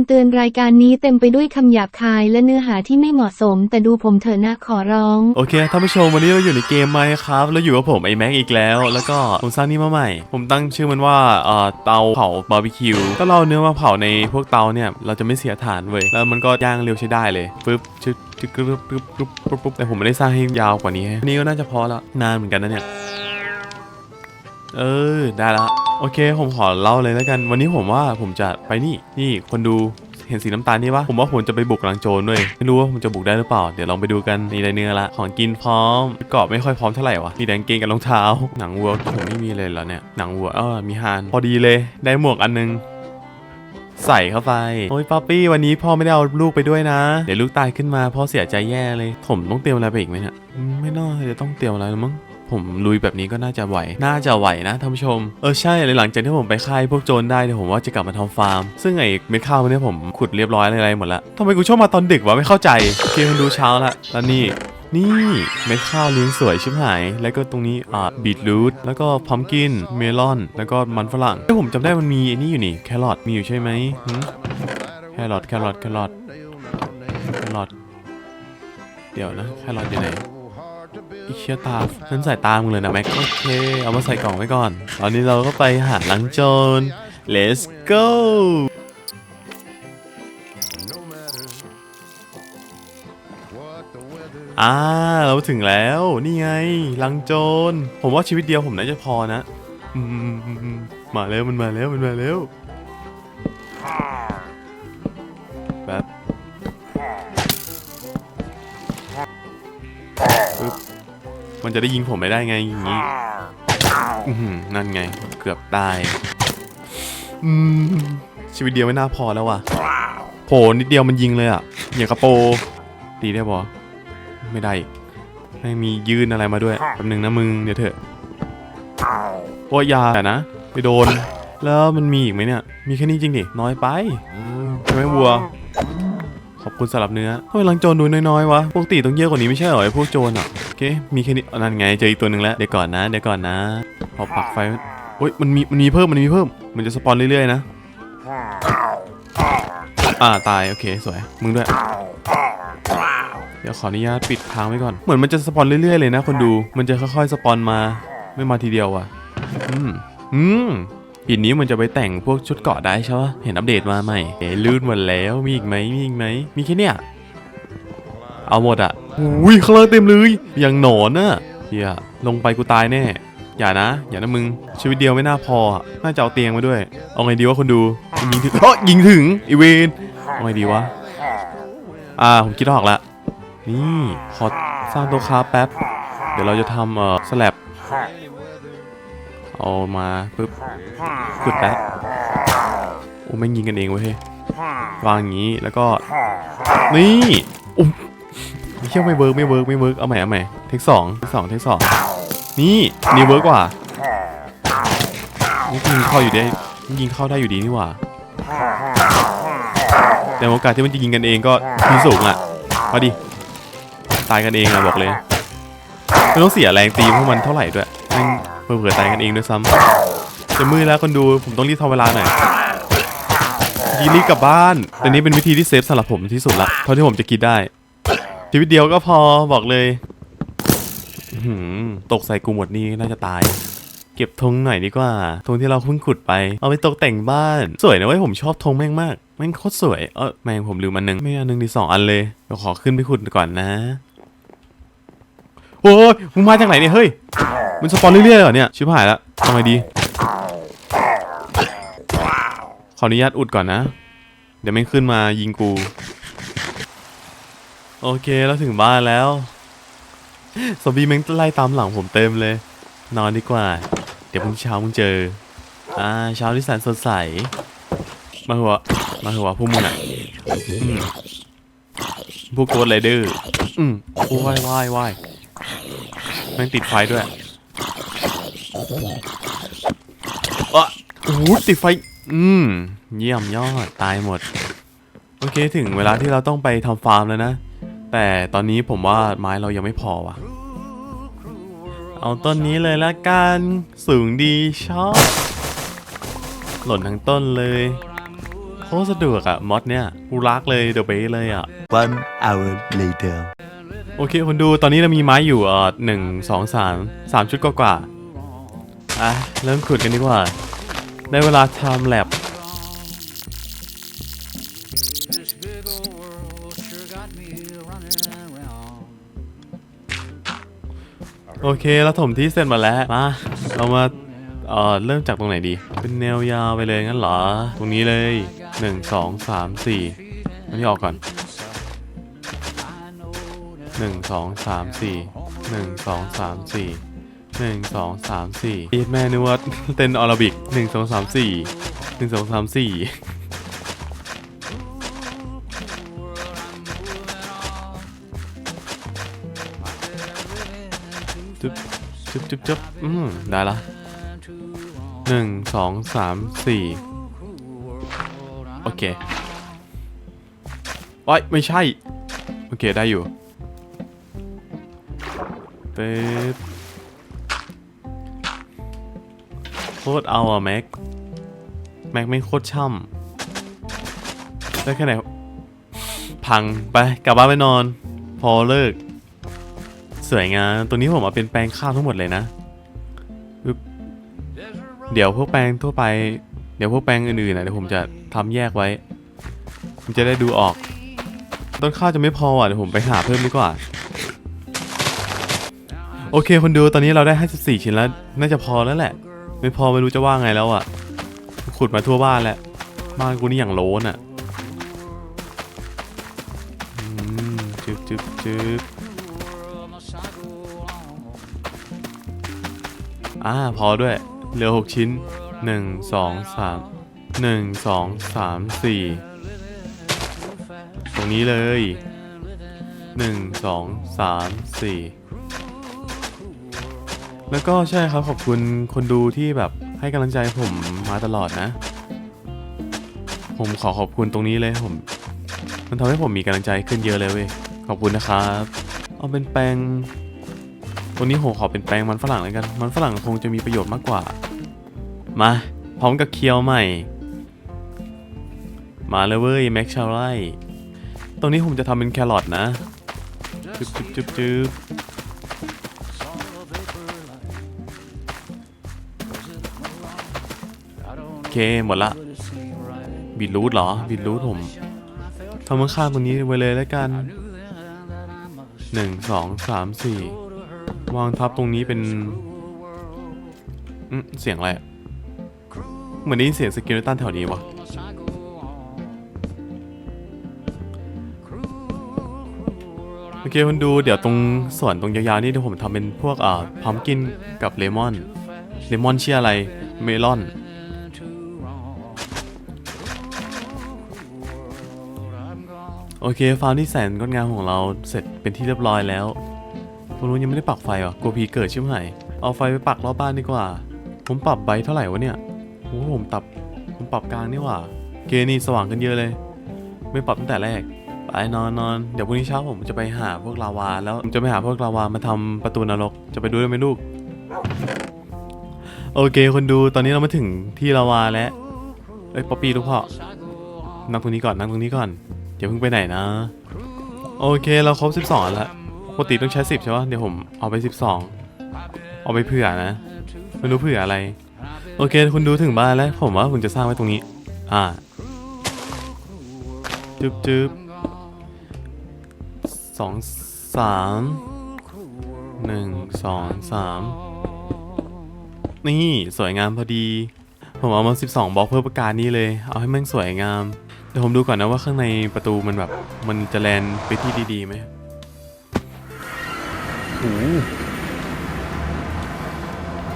ำเตือนรายการนี้เต็มไปด้วยคำหยาบคายและเนื้อหาที่ไม่เหมาะสม แต่ดูผมเถอะนะขอร้อง โอเคท่านผู้ชมวันนี้เราอยู่ในเกมไหมครับแล้วอยู่กับผมไอแม็กอีกแล้ว แล้วก็ผมสร้างนี่มาใหม่ ผมตั้งชื่อมันว่าเอ่อเตาเผาบาร์บีคิวถ้าเราเอาเนื้อมาเผาในพวกเตาเนี่ยเราจะไม่เสียฐานเว้ยแล้วมันก็ย่างเร็วใช้ได้เลยปึ๊บชึบชึบปึ๊บปึ๊บปึ๊บปึ๊บปึ๊บแต่ผมไม่ได้สร้างให้ยาวกว่านี้อันนี้ก็น่าจะพอแล้วนานเหมือนกันนะเนี่ยเออได้ละ โอเค ผมขอเล่าเลยแล้วกัน วันนี้ผมว่าผมจะไปนี่นี่คนดูเห็นสีน้ำตาลนี่ปะผมว่าผมจะไปบุกหลังโจรด้วยไม่รู้ว่าผมจะบุกได้หรือเปล่า เดี๋ยวลองไปดูกันนี่ได้เนื้อละ ของกินพร้อมกรอบไม่ค่อยพร้อมเท่าไหร่วะมีแดงเกงกับรองเท้า หนังวัวผมไม่มีเลยเหรอเนี่ยหนังวัวเออมีฮานพอดีเลย ได้หมวกอันนึงใส่เข้าไปโอ้ยป๊อปปี้วันนี้พ่อไม่ได้เอาลูกไปด้วยนะ เดี๋ยวลูกตายขึ้นมาพ่อเสียใจแย่เลย ผมต้องเตรียมอะไรไปอีกไหมเนี่ยไม่น่าจะต้องเตรียมอะไรแล้วมั้ง ผมลุยแบบนี้ก็น่าจะไหว น่าจะไหวนะท่านผู้ชม เออใช่หลังจากที่ผมไปค่ายพวกโจรได้เดี๋ยวผมว่าจะกลับมาทำฟาร์ม ซึ่งไอ้เม็ดข้าวพวกนี้ผมขุดเรียบร้อยอะไรหมดล้วทำไมกูชอบมาตอนดึกวะไม่เข้าใจเคมันดูเช้าละแล้วนี่นี่เม็ดข้าวเลี้ยงสวยชิบหาย แล้วก็ตรงนี้อ่าบีทรูทแล้วก็พัมกินเมลอน แล้วก็มันฝรั่งเอ้ผมจำได้มันมีไอ้นี่อยู่นี่แครอทมีอยู่ใช่ไหมหึแครอทแครอทแครอทแครอทเดี๋ยวนะแครอทอยู่ไหน อีเชียตาฉันใส่ตามมึงเลยนะแม็ก โอเค เอามาใส่กล่องไว้ก่อน ตอนนี้เราก็ไปหาลังโจร let's go อ่า เราถึงแล้ว นี่ไง ลังโจร ผมว่าชีวิตเดียวผมน่าจะพอนะ มาแล้วมันมาแล้วมันมาแล้วแบบ มันจะได้ยิงผมไม่ได้ไงอย่างนี้อื้อหือนั่นไง เกือบตายอืมชีวิตเดียวไม่น่าพอแล้วว่ะโผล่นิดเดียวมันยิงเลยอะอย่างกระโปรงตีได้ปะไม่ได้อีกไม่มียื่นอะไรมาด้วยแป๊บนึงนะมึงเดี๋ยวเถอะโอ้ยอยาแต่นะไปโดน แล้วมันมีอีกไหมเนี่ย มีแค่นี้จริงดิ น้อยไปใช่ไหมวัว ขอบคุณสำหรับเนื้อทำไมลังโจรดูน้อยๆวะปกติต้องเยอะกว่านี้ไม่ใช่เหรอไอ้พวกโจรอะโอเคมีแค่นี้นั่นไงเจออีกตัวหนึ่งแล้วเดี๋ยวก่อนนะเดี๋ยวก่อนนะพอปักไฟโอ้ยมันมีมันมีเพิ่มมันมีเพิ่ม มันจะสปอนเรื่อยๆนะอ่าตายโอเคสวยมึงด้วยเดี๋ยวขออนุญาตปิดทางไว้ก่อนเหมือนมันจะสปอนเรื่อยๆเลยนะคนดูมันจะค่อยๆสปอนมาไม่มาทีเดียวอะอืมอืม ปีนี้มันจะไปแต่งพวกชุดเกาะได้ใช่ปะเห็นอัปเดตมาใหม่เอ๋ลื่นหมดแล้วมีอีกไหมมีอีกไหมมีแค่เนี้ยเอาหมดอะอุ้ยข้างล่างเต็มเลยอย่างหนอนน่ะเฮียลงไปกูตายแน่อย่านะ อย่านะมึง ชีวิตเดียวไม่น่าพอ น่าจะเอาเตียงมาด้วย เอาไงดีวะคนดู ยิงถึงเฮ้ยยิงถึงอีเวนเอาไงดีวะ อ่า ผมคิดออกละ นี่ ขอสร้างต๊ะค้าแป๊บ เดี๋ยวเราจะทำเอ่อสลับ เอามาปึ๊บขุดแป๊บโอ้ไม่งยิงกันเองเว้ยเฮ้ยวางอย่างนี้แล้วก็นี่อุ้มไม่เชื่อไม่เวิร์กไม่เวิร์กไม่เวิร์กเอาใหม่เอาใหม่เทคสองเทคสองเทคสองนี่นี่เวิร์กกว่านี่ยิงเข้าอยู่ได้ยิงเข้าได้อยู่ดีนี่หว่าแต่โอกาสที่มันจะยิงกันเองก็มีสูงอะเอาดิตายกันเองอะบอกเลยไม่ต้องเสียแรงตีพวกมันเท่าไหร่ด้วยแม่ง เผื่อตายกันเองด้วยซ้ำจะมืดแล้วคนดูผมต้องรีบทำเวลาหน่อยยีรีบกลับบ้านแต่นี้เป็นวิธีที่เซฟสำหรับผมที่สุดละเท่าที่ผมจะคิดได้ชีวิตเดียวก็พอบอกเลยตกใส่กูหมดนี่น่าจะตาย เก็บธงหน่อยดีกว่าธงที่เราเพิ่งขุดไป เอาไปตกแต่งบ้าน สวยนะเว้ยผมชอบธงแม่งมากแม่งโคตรสวยเออแม่งผมลืมอันนึงไม่อันนึงดีสองอันเลยเดี๋ยวขอขึ้นไปขุดก่อนนะโอ้ยมึงมาจากไหนเนี่ยเฮ้ย มันสปอนเรื่อยๆเหรอเนี่ย ชิบหายแล้วทำไงดี ขออนุญาตอุดก่อนนะ เดี๋ยวแม่งขึ้นมายิงกู โอเคเราถึงบ้านแล้วซอมบี้แม่งไล่ตามหลังผมเต็มเลย นอนดีกว่า เดี๋ยวพรุ่งเช้ามึงเจอ อ่าเช้าที่แสนสดใส มาหัว มาหัวพวกมึงอะพวกโกดไรเดอร์อืมโอ้ยว่ายว่ายแม่งติดไฟด้วย อะโอ้โหติดไฟ อืม เยี่ยมยอด ตายหมด โอเคถึงเวลาที่เราต้องไปทำฟาร์มแล้วนะ แต่ตอนนี้ผมว่าไม้เรายังไม่พอว่ะ เอาต้นนี้เลยละกัน สูงดีชอบ หล่นทั้งต้นเลยโคตรสะดวกอะมอดเนี่ยกูรักเลยเดอะเบสเลยอะ One hour later. โอเคคนดูตอนนี้เรามีไม้อยู่เอ่อหนึ่งสองสามสามชุดกว่าๆ อะ เริ่มขุดกันดีกว่า ได้เวลาทำแลบ This big old world sure got me running around. โอเคแล้วถมที่เสร็จมาแล้ว มา เรามาเอ่อเริ่มจากตรงไหนดี เป็นแนวยาวไปเลยงั้นเหรอ ตรงนี้เลยหนึ่งสองสามสี่อันนี้ออกก่อนหนึ่งสองสามสี่ หนึ่งสองสามสี่อีทแม่นึกว่าเต้นออราบิกหนึ่งสองสามสี่หนึ่งสองสามสี่จุ๊บจุ๊บจุ๊บจุ๊บอืมได้ละหนึ่งสองสามสี่โอเคโอ้ยไม่ใช่ โอเค ได้อยู่เป๊บ โคตรเอาอะแม็ก แม็กไม่โคตรช่ำได้แค่ไหน พังไปกลับบ้านไปนอน พอเลิก สวยงามตัวนี้ผมเอาเป็นแปลงข้าวทั้งหมดเลยนะ เดี๋ยวพวกแปลงทั่วไป เดี๋ยวพวกแปลงอื่นๆนะเดี๋ยวผมจะทำแยกไว้ ผมจะได้ดูออก ต้นข้าวจะไม่พออะเดี๋ยวผมไปหาเพิ่มดีกว่าโอเคคนดูตอนนี้เราได้ 54 ชิ้นแล้ว น่าจะพอแล้วแหละ ไม่พอไม่รู้จะว่าไงแล้วอะ ขุดมาทั่วบ้านแล้วบ้านกูนี่อย่างโล้นอะจึ๊บจึ๊บจึ๊บอ่าพอด้วย เหลือ6ชิ้น1 2 3 1 2 3 4ตรงนี้เลย1 2 3 4 แล้วก็ใช่ครับขอบคุณคนดูที่แบบให้กำลังใจผมมาตลอดนะ ผมขอขอบคุณตรงนี้เลยผม มันทำให้ผมมีกำลังใจขึ้นเยอะเลยเว้ยขอบคุณนะครับเอาเป็นแปลงตัวนี้ผมขอเป็นแปลงมันฝรั่งแล้วกัน มันฝรั่งคงจะมีประโยชน์มากกว่า มา พร้อมกับเคียวใหม่ มาเลยเว้ยแม็กชาไลตรงนี้ผมจะทำเป็นแครอทนะจึ๊บจึ๊บจึ๊บ เคหมดละบีทรูทเหรอบีทรูทผมทำข้างๆตรงนี้ไว้เลยแล้วกันหนึ่งสองสามสี่วางทับตรงนี้เป็นเสียงอะไรเหมือนได้ยินเสียงสกิลตันแถวนี้วะโอเคคุณดูเดี๋ยวตรงส่วนตรงยาวๆนี่เดี๋ยวผมทำเป็นพวกอ่าพัมกินกับเลมอน เลมอนชื่ออะไร เมลอน โอเค ฟาร์มที่แสนงดงามของเราเสร็จเป็นที่เรียบร้อยแล้วตรงนู้นยังไม่ได้ปักไฟเหรอกลัวผีเกิดช่ไหมเอาไฟไปปักรอบบ้านดีกว่า ผมปรับไบเท่าไหร่วะเนี่ยโอ้โหผมปรับผมปรับกลางนี่หว่าเกนี่สว่างกันเยอะเลย ไม่ปรับตั้งแต่แรกไปนอนนอนเดี๋ยวพรุ่งนี้เช้าผมจะไปหาพวกลาวา แล้วผมจะไปหาพวกลาวามาทำประตูนรก จะไปดูด้ไหมลูก โอเค คนดูตอนนี้เรามาถึงที่ลาวาแล้วเอ้ยป๊อปปี้ลูกพ่อนั่งตรงนี้ก่อนนั่งตรงนี้ก่อน อย่าเพิ่งไปไหนนะ โอเคเราครบ 12อันแล้วปกติต้องใช้ 10 ใช่ปะเดี๋ยวผมเอาไป 12 เอาไปเผื่อนะ ไม่รู้เผื่ออะไร โอเค คุณดูถึงบ้านแล้ว ผมว่าผมจะสร้างไว้ตรงนี้ อ่าจึ๊บจึ๊บสองสามหนึ่งสองสามนี่ สวยงามพอดี ผมเอามา12บล็อกเพื่อประการนี้เลย เอาให้มันสวยงาม เดี๋ยวผมดูก่อนนะว่าข้างในประตูมันแบบ มันจะแลนไปที่ดีๆไหมโอ้โห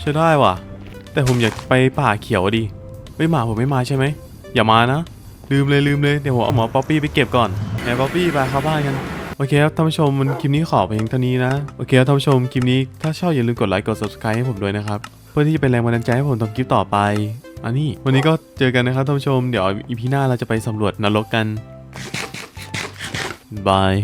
ใช่ได้ว่ะ แต่ผมอยากไปป่าเขียวดิไม่มาผมไม่มาใช่ไหม อย่ามานะ ลืมเลยลืมเลย เดี๋ยวผมเอาหมอป๊อปปี้ไปเก็บก่อนไหนป๊อปปี้ไปเข้าบ้านกันโอเคครับท่านผู้ชมมันคลิปนี้ขอเพียงเท่านี้นะ โอเคครับท่านผู้ชมคลิปนี้ถ้าชอบอย่าลืมกดไลค์กด subscribe ให้ผมด้วยนะครับ พื่อที่จะเป็นแรงบันดาลใจให้ผมทำคลิปต่อไปอันนี้วันนี้ก็เจอกันนะครับท่านผู้ชม เดี๋ยวอีพีหน้าเราจะไปสำรวจนรกกันบาย